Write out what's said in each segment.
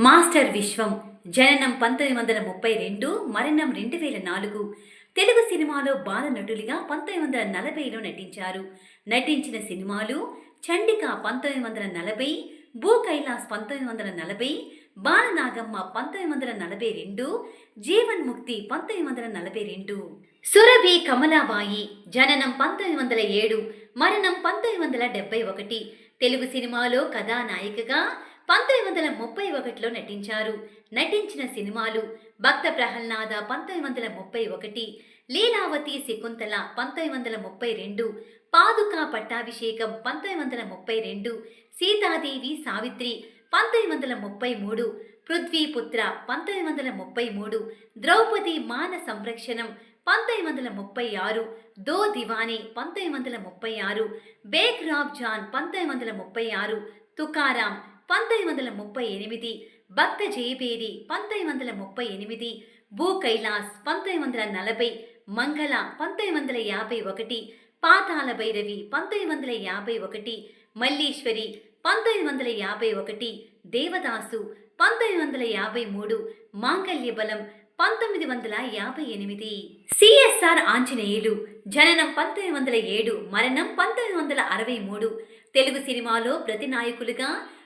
Master విశ్వం జననం పంతొమ్మిది వందల ముప్పై రెండు మరణం రెండు వేల నాలుగు. తెలుగు సినిమాలో బాల నటులుగా పంతొమ్మిది వందల నలభైలో నటించారు. నటించిన సినిమాలు చండిక పంతొమ్మిది వందల నలభై భూ కైలాస్ పంతొమ్మిది వందల నలభై బాలనాగమ్మ పంతొమ్మిది వందల నలభై రెండు జీవన్ ముక్తి పంతొమ్మిది వందల నలభై రెండు. సురభి కమలాబాయి జననం పంతొమ్మిది వందల ఏడు మరణం పంతొమ్మిది వందల డెబ్బై ఒకటి. తెలుగు సినిమాలో కథానాయికగా పంతొమ్మిది వందల ముప్పై ఒకటిలో నటించారు. నటించిన సినిమాలు భక్త ప్రహ్లాద పంతొమ్మిది వందల ముప్పై ఒకటి లీలావతి శకుంతల పంతొమ్మిది వందల ముప్పై రెండు పాదుకా పట్టాభిషేకం పంతొమ్మిది వందల ముప్పై రెండు సీతాదేవి సావిత్రి పంతొమ్మిది వందల ముప్పై మూడు పృథ్వీపుత్ర పంతొమ్మిది వందల ముప్పై మూడు ద్రౌపది మాన సంరక్షణం పంతొమ్మిది వందల ముప్పై ఆరు దో దివానీ పంతొమ్మిది వందల ముప్పై ఆరు బేగ్ రాబ్ జాన్ పంతొమ్మిది వందల ముప్పై ఆరు తుకారాం పంతొమ్మిది వందల ముప్పై ఎనిమిది భక్త జయపేరి పంతొమ్మిది వందల ముప్పై ఎనిమిది భూ కైలాస్ పంతొమ్మిది వందల నలభై మంగళ పంతొమ్మిది వందల యాభై ఒకటి పాతాల భైరవి పంతొమ్మిది వందల యాభై ఒకటి మల్లీశ్వరి పంతొమ్మిది వందల యాభై ఒకటి దేవదాసు పంతొమ్మిది వందల యాభై మూడు మాంగల్య బలం పంతొమ్మిది వందల యాభై ఎనిమిది సిఎస్ఆర్ ఆంజనేయులు జననం పంతొమ్మిది వందల ఏడు మరణం పంతొమ్మిది వందల అరవై మూడు తెలుగు సినిమాలో ప్రతినాయకులుగా నాయకులుగా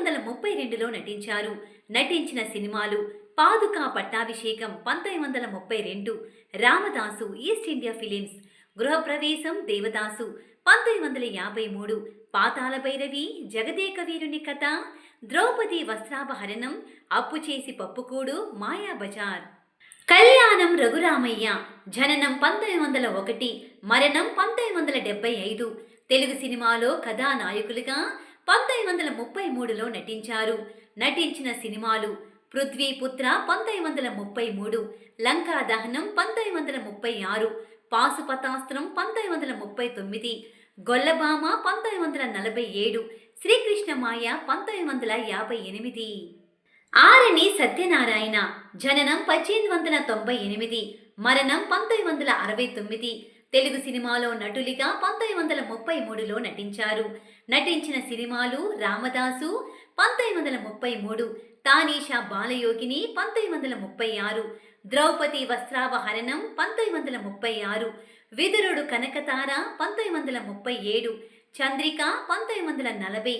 వందల ముప్పై రెండులో నటించారు. నటించిన సినిమాలు పాదుకా పట్టాభిషేకం పంతొమ్మిది వందల ముప్పై రెండు రామదాసు ఈస్ట్ ఇండియా ఫిలిమ్స్ గృహప్రవేశం దేవదాసు పంతొమ్మిది వందల యాభై మూడు పాతాల భైరవి జగదేక వీరుని కథ ద్రౌపది వస్త్రాపహరణం అప్పు చేసి పప్పుకూడు మాయా బజార్. కళ్యాణం రఘురామయ్య జననం పంతొమ్మిది వందల ఒకటి మరణం పంతొమ్మిది వందల డెబ్బై ఐదు. తెలుగు సినిమాలో కథానాయకులుగా పంతొమ్మిది వందల ముప్పై మూడులో నటించారు. నటించిన సినిమాలు పృథ్వీపుత్ర పంతొమ్మిది వందల ముప్పై మూడు లంకా దహనం పంతొమ్మిది వందల ముప్పై ఆరు పాశుపతాస్త్రం పంతొమ్మిది వందల ముప్పై తొమ్మిది గొల్లబామ పంతొమ్మిది వందల నలభై ఏడు శ్రీకృష్ణమాయ పంతొమ్మిది వందల యాభై ఎనిమిది. ఆరని సత్యనారాయణ జననం పద్దెనిమిది వందల తొంభై ఎనిమిది మరణం పంతొమ్మిది వందల అరవై తొమ్మిది తెలుగు సినిమాలో నటులుగా పంతొమ్మిది వందల ముప్పై మూడులో నటించారు. నటించిన సినిమాలు రామదాసు పంతొమ్మిది వందల ముప్పై మూడు తానీషా బాలయోగిని పంతొమ్మిది వందల ముప్పై ఆరు ద్రౌపది వస్త్రావహరణం పంతొమ్మిది వందల ముప్పై ఆరు విదురుడు కనకతార పంతొమ్మిది వందల ముప్పై ఏడు చంద్రిక పంతొమ్మిది వందల నలభై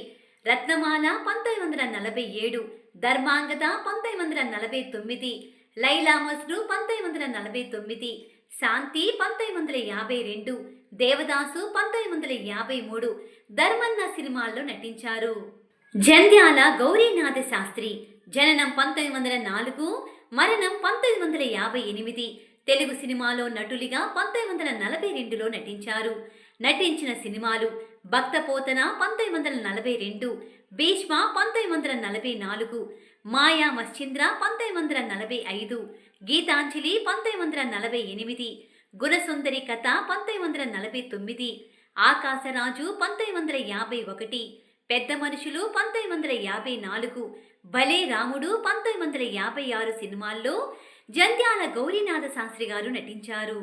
రత్నమాల పంతొమ్మిది వందల నలభై ఏడు ధర్మాంగద పంతొమ్మిది వందల నలభై తొమ్మిది లైలా పంతొమ్మిది వందల నలభై తొమ్మిది శాంతి పంతొమ్మిది వందల యాభై రెండు దేవదాసు పంతొమ్మిది వందల యాభై మూడు ధర్మన్న సినిమాల్లో నటించారు. జంధ్యాల గౌరీనాథ శాస్త్రి జననం పంతొమ్మిది వందల నాలుగు మరణం పంతొమ్మిది వందల యాభై ఎనిమిది తెలుగు సినిమాలో నటులుగా పంతొమ్మిది వందల నలభై రెండులో నటించారు. నటించిన సినిమాలు భక్తపోతన పంతొమ్మిది వందల నలభై రెండు భీష్మ పంతొమ్మిది వందల నలభై నాలుగు మాయా మశ్చింద్ర పంతొమ్మిది వందల నలభై ఐదు గీతాంజలి పంతొమ్మిది వందల నలభై ఎనిమిది గుణసుందరి కథ పంతొమ్మిది వందల నలభై తొమ్మిది ఆకాశరాజు పంతొమ్మిది వందల యాభై ఒకటి పెద్ద మనుషులు పంతొమ్మిది వందల యాభై నాలుగు భలే రాముడు పంతొమ్మిది వందల యాభై ఆరు సినిమాల్లో జంధ్యాల గౌరీనాథ శాస్త్రి గారు నటించారు.